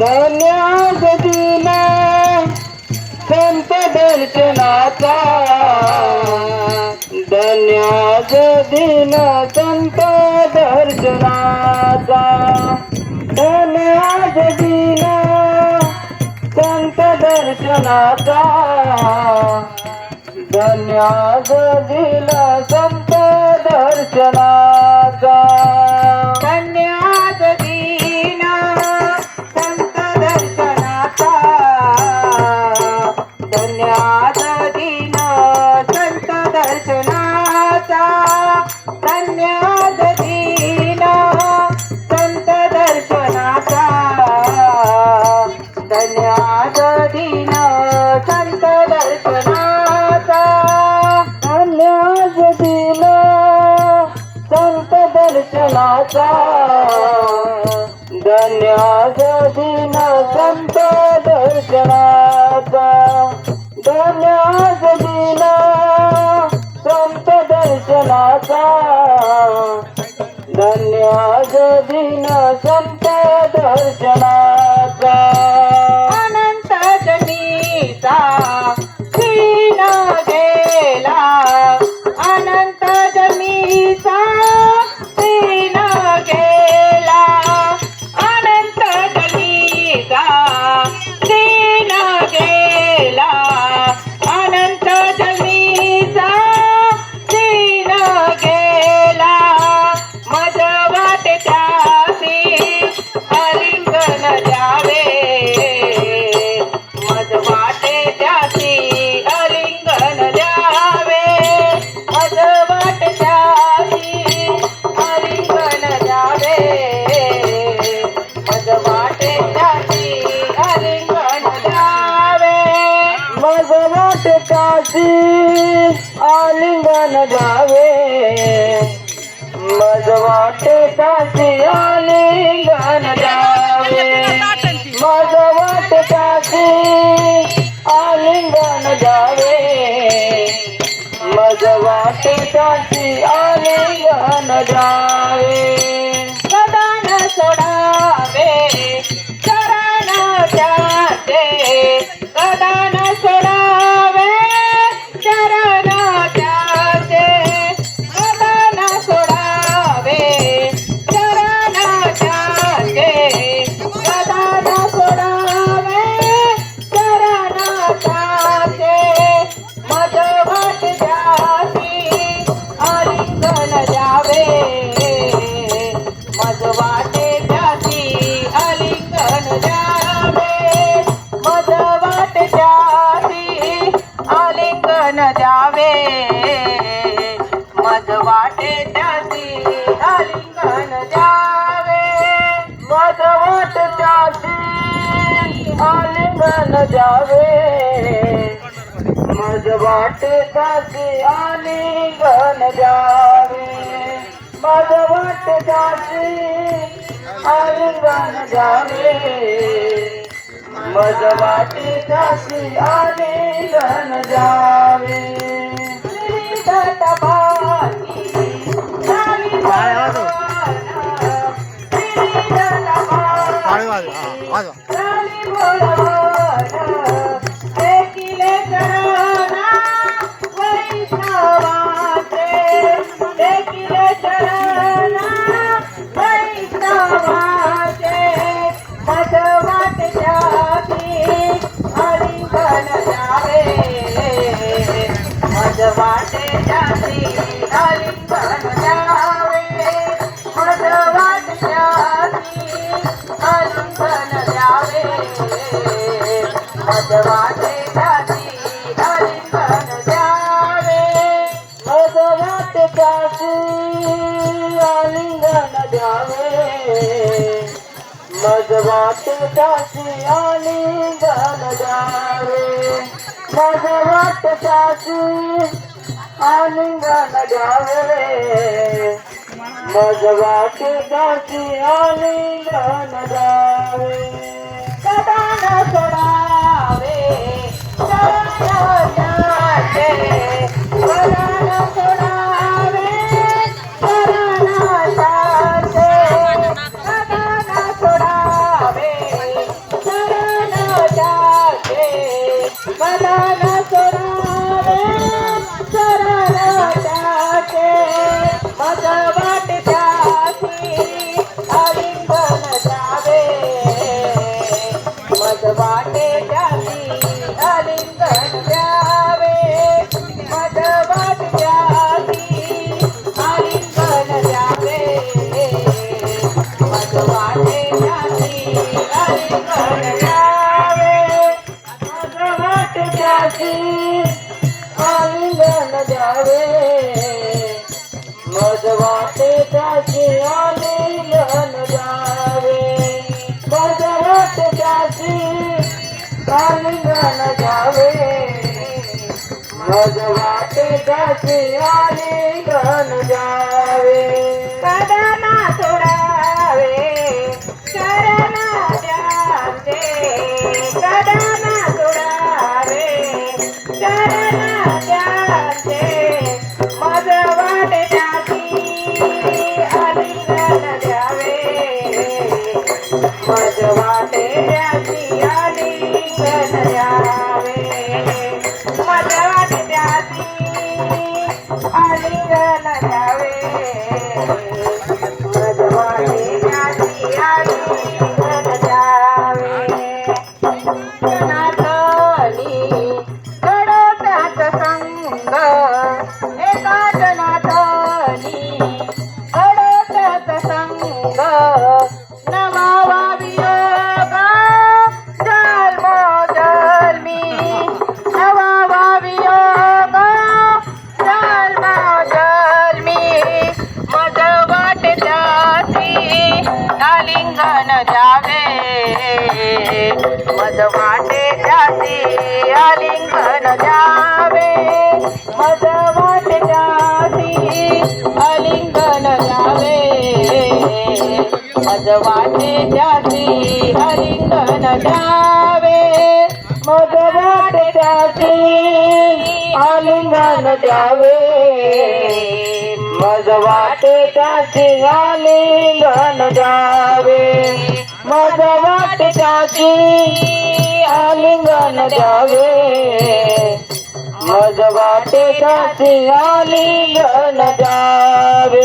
धन्याज दिना संत दर्शनाचा. धन्याज दिन संत दर्शनाचा. धन्याज दिन संत दर्शनाचा. धन्याज दिन संत दर्शनाचा. धन्याद दिन संत दर्शनाचा धन्याज दिन संत दर्शनाचा धन्याज दिन संत दर्शनाचा धन्याज दिन संत दर्शनाचा धन्याज दिन संत दर्शनाचा। सा आलिंगन गावे मज वाटे काशी आलिंगन गावे मज वाटे काशी आलिंगन गावे मज वाटे काशी आलिंगन गावे सदान सोडावे चरण जाते रिंगण द्यावे मज वाट काशी आलिंगन द्यावे मज वाट काशी आलिंगन द्यावे मज वाट काशी आलिंगन द्यावे मज वाट काशी आलिंगन द्यावे वाजवा. वाजवा मज वाटे जाती अलिंगन द्यावे. मज वाट काशी आलिंगन द्यावे. मज वाट आलिंगन द्यावे. मज वाट आलिंगन द्यावे. मज वाट Banana. जावे मज वाटे त्याचे आले लहन जावे मज वाटे त्याची कालिंगण जावे मज वाटे त्याचे आले लहन जावे कदमा सोडावे शरणा जाते कदमा सोडावे आलिंगन द्यावे वाट त्याची आलिंगन द्यावे मज वाटे त्याची आलिंगन द्यावे मज वाटे त्याची आलिंगन द्यावे मज वाटे त्याची आलिंगन द्यावे मज वाटे त्याचे आलिंगन द्यावे मज वाटे जावे आलिंगन द्यावे मज वाटे त्याचे आलिंगन द्यावे मज वाटे त्याचे आलिंगन द्यावे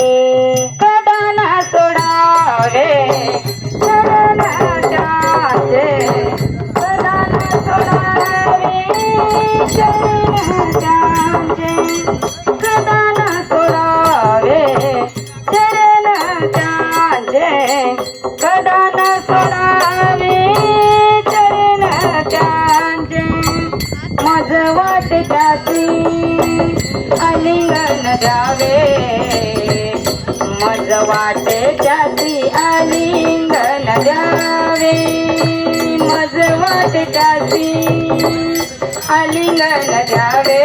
आलिंगन द्यावे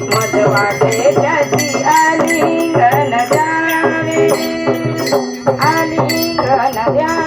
मज वाटे त्याची आलिंगन द्यावे आलिंगन द्यावे